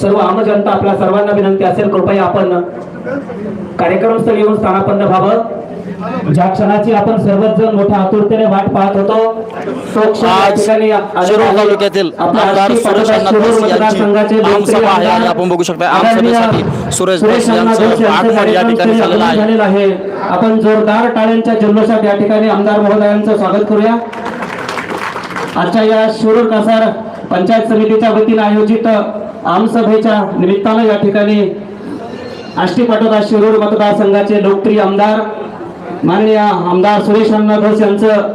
सर्व आम जनता आपल्या सर्वांना विनंती असेल कृपया आपण कार्यक्रमस्थळी येऊन स्थानापन्न व्हावं. ज्या क्षणाची आपण सर्वच जण मोठ्या आतुरतेने वाट पाहत होतो तो क्षण आपण बघू शकता सुरेश झालेलं आहे. आपण जोरदार टाळ्यांच्या जल्लोषात या ठिकाणी आमदार महोदयांचं स्वागत करूया. आजच्या या शिरूर कासार पंचायत समितीच्या वतीने आयोजित आमसभेच्या निमित्तानं या ठिकाणी आष्टी पाटोदा शिरूर मतदारसंघाचे लोकप्रिय आमदार माननीय आमदार सुरेश अण्णा घोष यांचं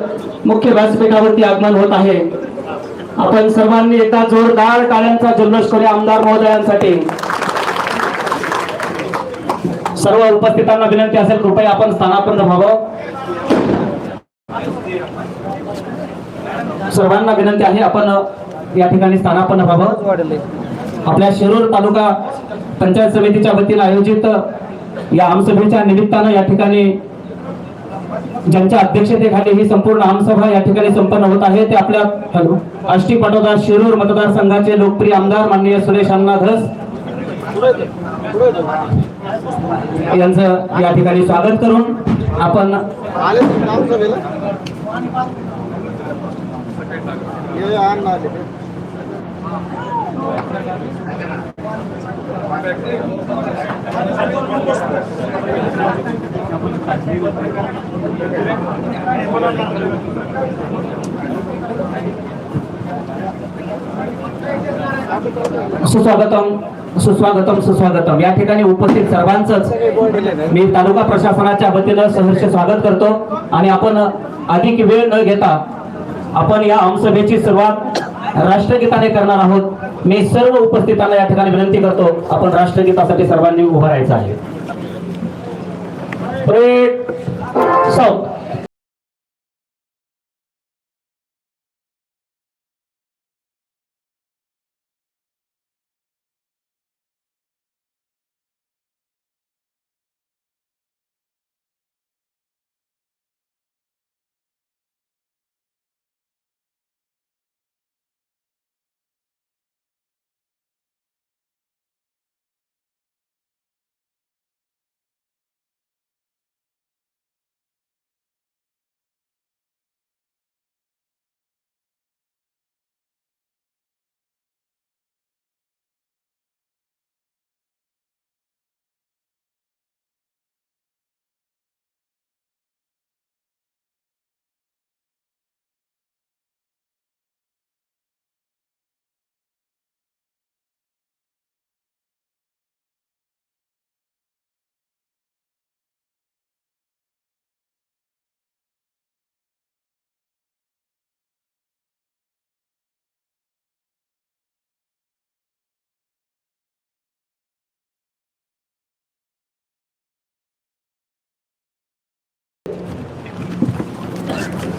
मुख्य व्यासपीठावरती आगमन होत आहे. आपण सर्वांनी एकदा जोरदार टाळ्यांचा जल्लोष करूया आमदार महोदयांसाठी. सर्व उपस्थितांना विनंती असेल कृपया आपण स्थानापन्न व्हावं. सर्वांना विनंती आहे आपण या ठिकाणी स्थानापन्न व्हावं. आपल्या शिरूर तालुका पंचायत समितीच्या वतीने आयोजित या आमसभेच्या निमित्तानं या ठिकाणी ज्यांच्या अध्यक्षतेखाली ही संपूर्ण आमसभा या ठिकाणी संपन्न होत आहे ते आपल्या हॅलो, आष्टी पटोदा शिरूर मतदारसंघाचे लोकप्रिय आमदार माननीय सुरेश अण्णा धस यांचं या ठिकाणी स्वागत करून आपण आले ते काम सभेला ये आण ना आले ते. सुस्वागतम सुस्वागतम सुस्वागतम. या ठिकाणी उपस्थित सर्वांचंच मी तालुका प्रशासनाच्या वतीनं सहर्ष स्वागत करतो आणि आपण अधिक वेळ न घेता आपण या आमसभेची सुरुवात राष्ट्रगीताने करणार आहोत. मी सर्व उपस्थितांना या ठिकाणी विनंती करतो आपण राष्ट्रगीतासाठी सर्वांनी उभं राहायचं आहे. परेड साऊथ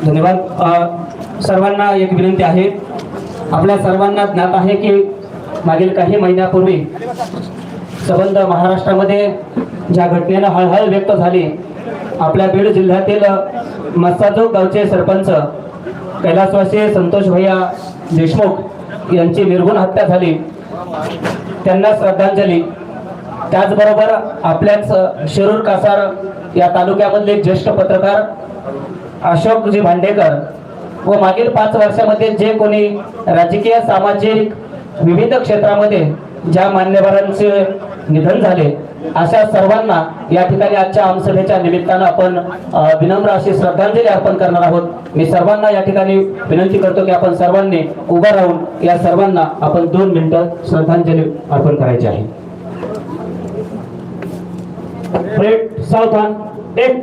धन्यवाद. सर्वांना एक विनंती आहे. आपल्या सर्वांना ज्ञात आहे की मागील काही महिन्यापूर्वी संबंध महाराष्ट्रामध्ये ज्या घटनेनं हळहळ व्यक्त झाली आपल्या बीड जिल्ह्यातील मस्साजोग गावचे सरपंच कैलासवासी संतोष भैया देशमुख यांची निर्गुण हत्या झाली. त्यांना श्रद्धांजली. त्याचबरोबर आपल्याच शिरूर कासार या तालुक्यामधले ज्येष्ठ पत्रकार अशोकजी भांडेकर व मागील पाच वर्षामध्ये जे कोणी राजकीय सामाजिक विविध क्षेत्रामध्ये ज्या मान्यवरांचे निधन झाले अशा सर्वांना या ठिकाणी आजच्या आमसभेच्या निमित्तानं आपण विनम्र अशी श्रद्धांजली अर्पण करणार आहोत. मी सर्वांना या ठिकाणी विनंती करतो की आपण सर्वांनी उभा राहून या सर्वांना आपण दोन मिनिटं श्रद्धांजली अर्पण करायची आहे. Red,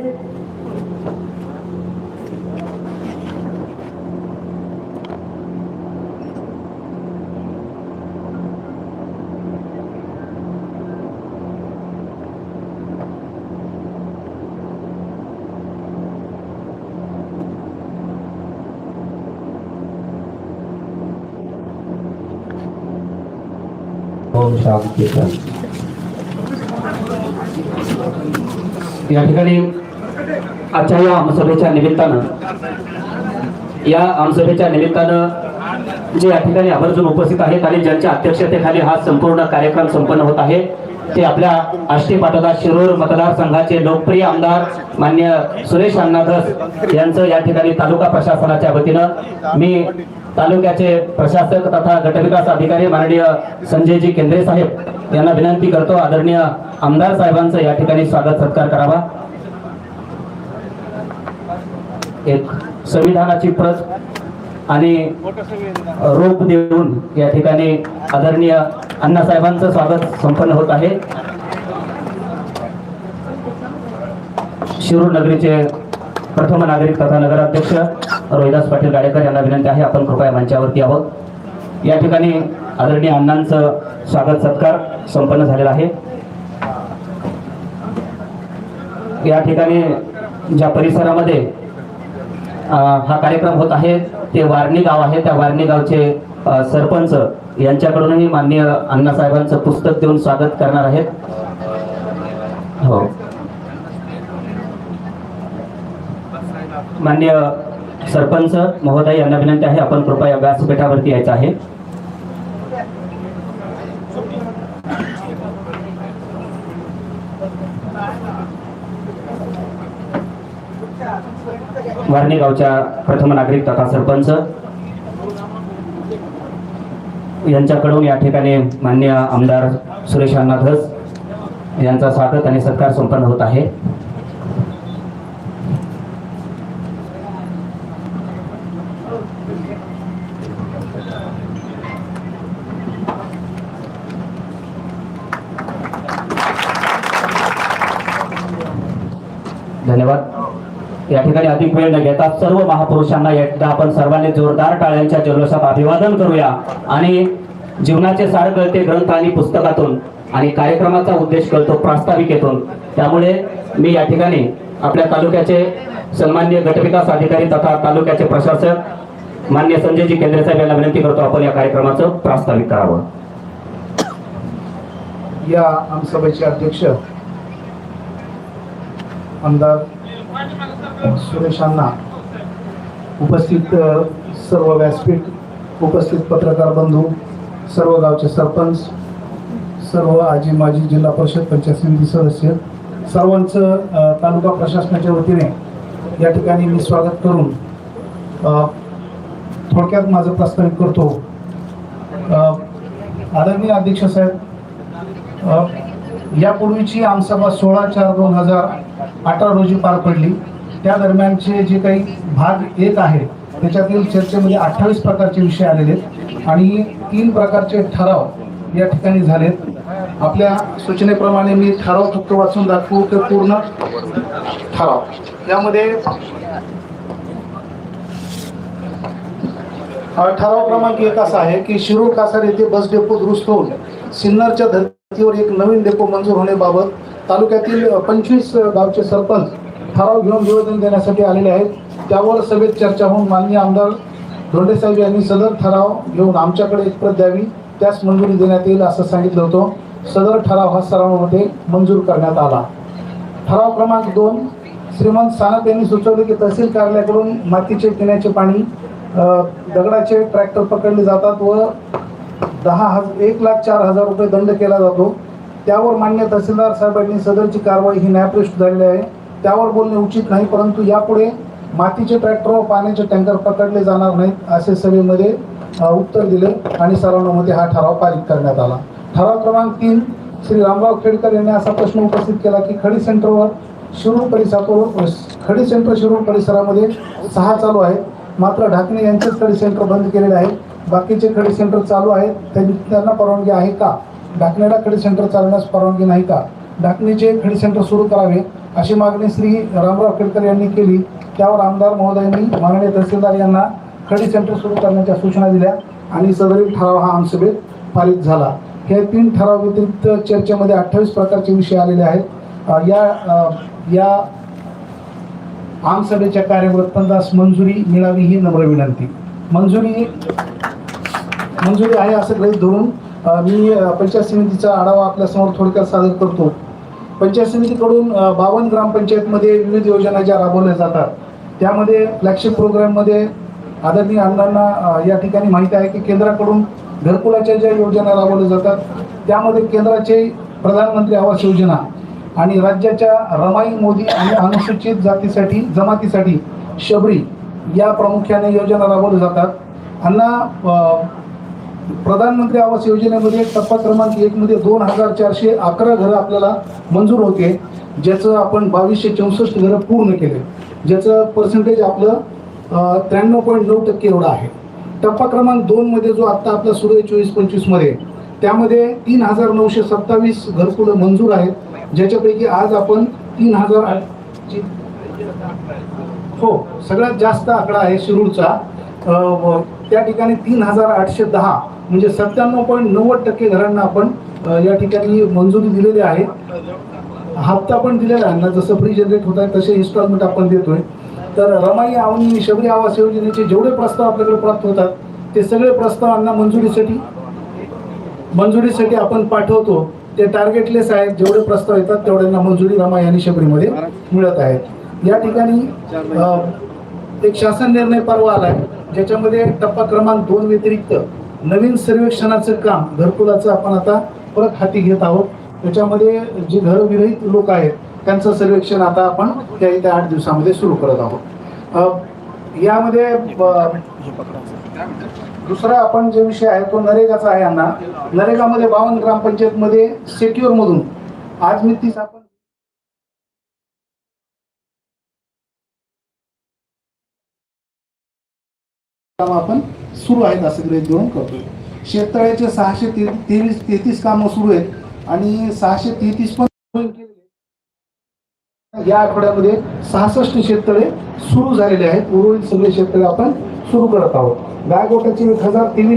शांती या ठिकाणी आजच्या या आमसभेच्या निमित्तानं या आमसभेच्या निमित्तानं जे या ठिकाणी आवर्जून उपस्थित आहेत आणि ज्यांच्या अध्यक्षतेखाली हा संपूर्ण कार्यक्रम संपन्न होत आहे ते आपल्या आष्टी पाटोदा शिरूर मतदारसंघाचे लोकप्रिय आमदार मान्य सुरेश अण्णा धस यांचं या ठिकाणी तालुका प्रशासनाच्या वतीनं मी तालुक्याचे प्रशासक तथा गटविकास अधिकारी माननीय संजयजी केंद्रे साहेब यांना विनंती करतो आदरणीय आमदार साहेबांचं या ठिकाणी स्वागत सत्कार करावा. एक संविधानाची प्रत आणि रोप देऊन या ठिकाणी आदरणीय अण्णासाहेबांचं स्वागत संपन्न होत आहे. शिरूर नगरीचे प्रथम नागरिक तथा नगराध्यक्ष रोहिदास पाटील गाडेकर यांना विनंती आहे आपण कृपया मंचावरती आहोत. या ठिकाणी आदरणीय अण्णांचं स्वागत सत्कार संपन्न झालेला आहे. या ठिकाणी ज्या परिसरामध्ये हा कार्यक्रम होत आहे ते वारणी गाव आहे. त्या वारणी गावचे सरपंच यांच्याकडूनही माननीय अण्णासाहेबांचं पुस्तक देऊन स्वागत करणार आहेत. हो. माननीय सरपंच महोदय यांना विनंती आहे आपण कृपया व्यासपीठावरती यायचं आहे. वारणे गावच्या प्रथम नागरिक तथा सरपंच. यांच्याकडून या ठिकाणी मान्य आमदार सुरेश अण्णा धस यांचा स्वागत आणि सत्कार संपन्न होत आहे. धन्यवाद. या ठिकाणी अधिक वेळ न घेता सर्व महापुरुषांना एकदा आपण सर्वांनी जोरदार टाळ्यांच्या जल्लोषात अभिवादन करूया. आणि जीवनाचे सार कळते ग्रंथ आणि पुस्तकातून आणि कार्यक्रमाचा उद्देश कळतो प्रास्ताविकेतून. त्यामुळे मी या ठिकाणी आपल्या तालुक्याचे सन्मान्य गटविकास अधिकारी तथा तालुक्याचे प्रशासक मान्य संजयजी केंद्रे साहेब यांना विनंती करतो आपण या कार्यक्रमाचं प्रास्ताविक करावं. या आमसभेचे अध्यक्ष आमदार सुरेशांना उपस्थित सर्व व्यासपीठ उपस्थित पत्रकार बंधू सर्व गावचे सरपंच सर्व आजी माजी जिल्हा परिषद पंचायत समिती सदस्य सर्वांचं तालुका प्रशासनाच्या वतीने या ठिकाणी मी स्वागत करून थोडक्यात माझं प्रस्तावित करतो. आदरणीय अध्यक्ष साहेब यापूर्वीची आमसभा सोळा चार दोन हजार अठरा रोजी पार पडली. त्या दरम्यानचे जे काही भाग येत आहे त्याच्यातील चर्चेमध्ये अठ्ठावीस प्रकारचे विषय आलेले आहेत आणि तीन प्रकारचे ठराव या ठिकाणी झालेत. आपल्या सूचनेप्रमाणे मी ठराव फक्त वाचून दाखवू ते पूर्ण ठराव. यामध्ये ठराव क्रमांक एक असा आहे की शिरूर कासार येथे बस डेपो दुरुस्त होऊन सिन्नरच्या धर्तीवर एक नवीन डेपो मंजूर होण्याबाबत तालुक्यातील पंचवीस गावचे सरपंच ठराव घेऊन निवेदन देण्यासाठी आलेले आहेत. त्यावर सभेत चर्चा होऊन माननीय आमदार धोंडे साहेब यांनी सदर ठराव घेऊन आमच्याकडे एक प्रत द्यावी त्यास मंजुरी देण्यात येईल असं सांगितलं होतं. सदर ठराव हा सरावामध्ये मंजूर करण्यात आला. ठराव क्रमांक दोन श्रीमंत सानप यांनी सुचवले की तहसील कार्यालयाकडून मातीचे पिण्याचे पाणी दगडाचे ट्रॅक्टर पकडले जातात व दहा हज एक लाख चार हजार रुपये दंड केला जातो. त्यावर मान्य तहसीलदार साहेबांनी सदरची कारवाई ही न्यायपृष्ठ झालेली आहे. त्यावर बोलणे उचित नाही परंतु यापुढे मातीचे ट्रॅक्टर व पाण्याचे टँकर पकडले जाणार नाहीत असे सभेमध्ये उत्तर दिले आणि सर्वांमध्ये हा ठराव पारित करण्यात आला. ठराव क्रमांक तीन श्री रामराव खेडकर यांनी असा प्रश्न उपस्थित केला की खडी सेंटरवर शिरूर परिसरावर खडी सेंटर शिरूर परिसरामध्ये सहा चालू आहेत. मात्र ढाकणे यांचेच खडी सेंटर बंद केलेले आहे बाकीचे खडी सेंटर चालू आहेत. त्यांना परवानगी आहे का? ढाकणेला खडी सेंटर चालण्यास परवानगी नाही का? ढाकणीचे खडी सेंटर सुरू करावे. अशी मागणी श्री रामराव खेडकर यांनी केली. त्यावर आमदार महोदयांनी माननीय तहसीलदार यांना खडी सेंटर सुरू करण्याच्या सूचना दिल्या आणि सदरील ठराव हा आमसभेत पारित झाला. हे तीन ठराव व्यतिरिक्त चर्चेमध्ये अठ्ठावीस प्रकारचे विषय आलेले आहेत. या या आमसभेच्या कार्यवृत्तांतास मंजुरी मिळावी ही नम्र विनंती. मंजुरी मंजुरी आहे असं गृहीत धरून मी पंचायत समितीचा आढावा आपल्यासमोर थोडक्यात सादर करतो. पंचायत समितीकडून बावन्न ग्रामपंचायतमध्ये विविध योजना ज्या राबवल्या जातात त्यामध्ये फ्लॅगशिप प्रोग्राममध्ये आदरणीय अण्णांना या ठिकाणी माहिती आहे की केंद्राकडून घरकुलाच्या ज्या योजना राबवल्या जातात त्यामध्ये केंद्राचे प्रधानमंत्री आवास योजना आणि राज्याच्या रमाई मोदी आणि अनुसूचित जातीसाठी जमातीसाठी शबरी या प्रामुख्याने योजना राबवल्या जातात. अण्णा प्रधानमंत्री आवास योजनेमध्ये टप्पा क्रमांक एकमध्ये दोन हजार चारशे अकरा घरं आपल्याला मंजूर होते. ज्याचं आपण बावीसशे चौसष्ट घरं पूर्ण केले. ज्याचं पर्सेंटेज आपलं त्र्याण्णव पॉईंट नऊ टक्के एवढं आहे. टप्पा क्रमांक दोनमध्ये जो आत्ता आपला सुरू आहे चोवीस पंचवीसमध्ये त्यामध्ये तीन हजार नऊशे सत्तावीस घरकुलं मंजूर आहेत. ज्याच्यापैकी आज आपण तीन हजार हो सगळ्यात जास्त आकडा आहे शिरूरचा. त्या ठिकाणी तीन हजार आठशे दहा म्हणजे सत्त्याण्णव पॉईंट नव्वद टक्के घरांना आपण या ठिकाणी मंजुरी दिलेली आहे. हप्ता पण दिलेला आहे. ना जसं फ्री जनरेट होत आहे तसे इन्स्टॉलमेंट आपण देतोय. तर रमाई आवनी शबरी आवास योजनेचे जेवढे प्रस्ताव आपल्याकडे प्राप्त होतात ते सगळे प्रस्तावांना मंजुरीसाठी मंजुरीसाठी आपण पाठवतो. ते टार्गेटलेस आहेत. जेवढे प्रस्ताव येतात तेवढ्यांना मंजुरी रमाई आणि शबरीमध्ये मिळत आहेत या ठिकाणी एक शासन निर्णय परवा आलाय. ज्याच्यामध्ये टप्पा क्रमांक दोन व्यतिरिक्त नवीन सर्वेक्षणाचं काम घरकुलाचं आपण आता परत हाती घेत आहोत. त्याच्यामध्ये जे घरविरहित लोक आहेत त्यांचं सर्वेक्षण आता आपण त्या येत्या आठ दिवसामध्ये सुरू करत आहोत. यामध्ये दुसरा आपण जे विषय आहे तो नरेगाचा आहे यांना नरेगामध्ये बावन्न ग्रामपंचायतमध्ये सेक्युअर मधून आज मी तीच आपण काम आपण सुरू आहेत असं गृहित धरून करतोय. शेततळ्याचे सहाशे ते तेवीस तेहतीस कामं सुरू आहेत आणि सहाशे तेहतीस पण या आठवड्यामध्ये सहासष्ट शेततळे सुरू झालेले आहेत. उर्वरित सगळे शेततळे आपण सुरू करत आहोत. गायगोटाचे एक हजार तेवीस